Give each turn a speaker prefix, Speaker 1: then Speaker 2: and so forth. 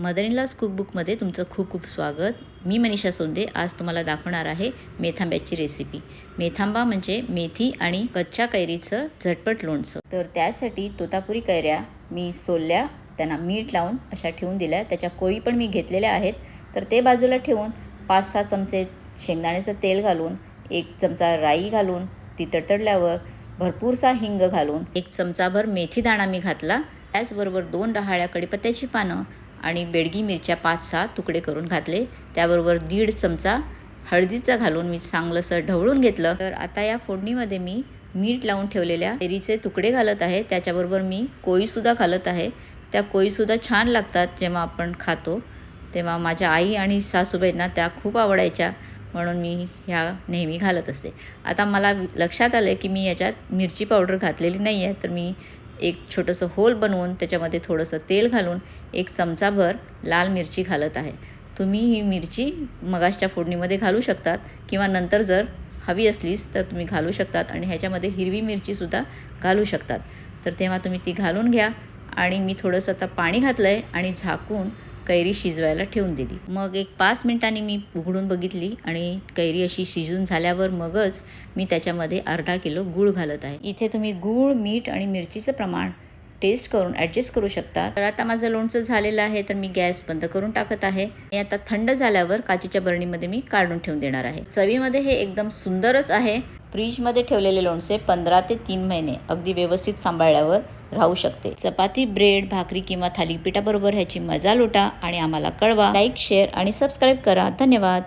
Speaker 1: Mother in laws कुकबुकमध्ये तुमचं खूप खूप स्वागत. मी मनीषा सोंदे आज तुम्हाला दाखवणार आहे मेथांब्याची रेसिपी मेथांबा म्हणजे मेथी आणि कच्च्या कैरीचं झटपट लोणचं. तर त्यासाठी तोतापुरी कैऱ्या मी सोलल्या त्यांना मीठ लावून अशा ठेवून दिल्या. त्याच्या कोळी पण मी घेतलेल्या आहेत. तर ते बाजूला ठेवून पाच सहा चमचे शेंगदाण्याचं तेल घालून एक चमचा राई घालून ती तडतडल्यावर भरपूरसा हिंग घालून एक चमचाभर मेथी दाणा मी घातला. त्याचबरोबर दोन डहाळ्या कडीपत्त्याची पानं आणि बेडगी मिरच्या पाच सहा तुकडे करून घातले. त्याबरोबर दीड चमचा हळदीचा घालून मी चांगलंसं ढवळून घेतलं. तर आता या फोडणीमध्ये मी मीठ लावून ठेवलेल्या तेरीचे तुकडे घालत आहे. त्याच्याबरोबर मी कोळीसुद्धा घालत आहे. त्या कोळीसुद्धा छान लागतात जेव्हा आपण खातो तेव्हा माझ्या आई आणि सासूबाईंना त्या खूप आवडायच्या. म्हणून मी ह्या नेहमी घालत असते. आता मला लक्षात आलं की मी याच्यात मिरची पावडर घातलेली नाही आहे तर मी एक छोटंसं होल बनवून त्याच्यामध्ये थोडंसं तेल घालून एक चमचाभर लाल मिरची घालत आहे. तुम्ही ही मिरची मगाशच्या फोडणीमध्ये घालू शकतात किंवा नंतर जर हवी असलीच तर तुम्ही घालू शकतात आणि ह्याच्यामध्ये हिरवी मिरचीसुद्धा घालू शकतात. तर तेव्हा तुम्ही ती घालून घ्या आणि मी थोडंसं आता पाणी घातलं आहे आणि झाकून कैरी शिजवायला ठेवून दिली. मग एक पाच मिनटांनी मी उघडून बघितली आणि कैरी अशी शिजून झाल्यावर मगच मी त्याच्यामध्ये अर्धा किलो गूळ घालत आहे. इथे तुम्ही गूळ मीठ आणि मिरचीचं प्रमाण टेस्ट करून ॲडजस्ट करू शकता. तर आता माझं लोणचं झालेलं आहे तर मी गॅस बंद करून टाकत आहे. आणि आता थंड झाल्यावर काचेच्या बरणीमध्ये मी काढून ठेवून देणार आहे. चवीमध्ये हे एकदम सुंदरच आहे. फ्रीजमध्ये ठेवलेले लोणचे पंधरा ते तीन महिने अगदी व्यवस्थित सांभाळल्यावर राहू शकते. चपाती ब्रेड भाकरी किंवा थालीपीठाबरोबर ह्याची मजा लुटा आणि आम्हाला कळवा. लाईक शेअर आणि सबस्क्राईब करा. धन्यवाद.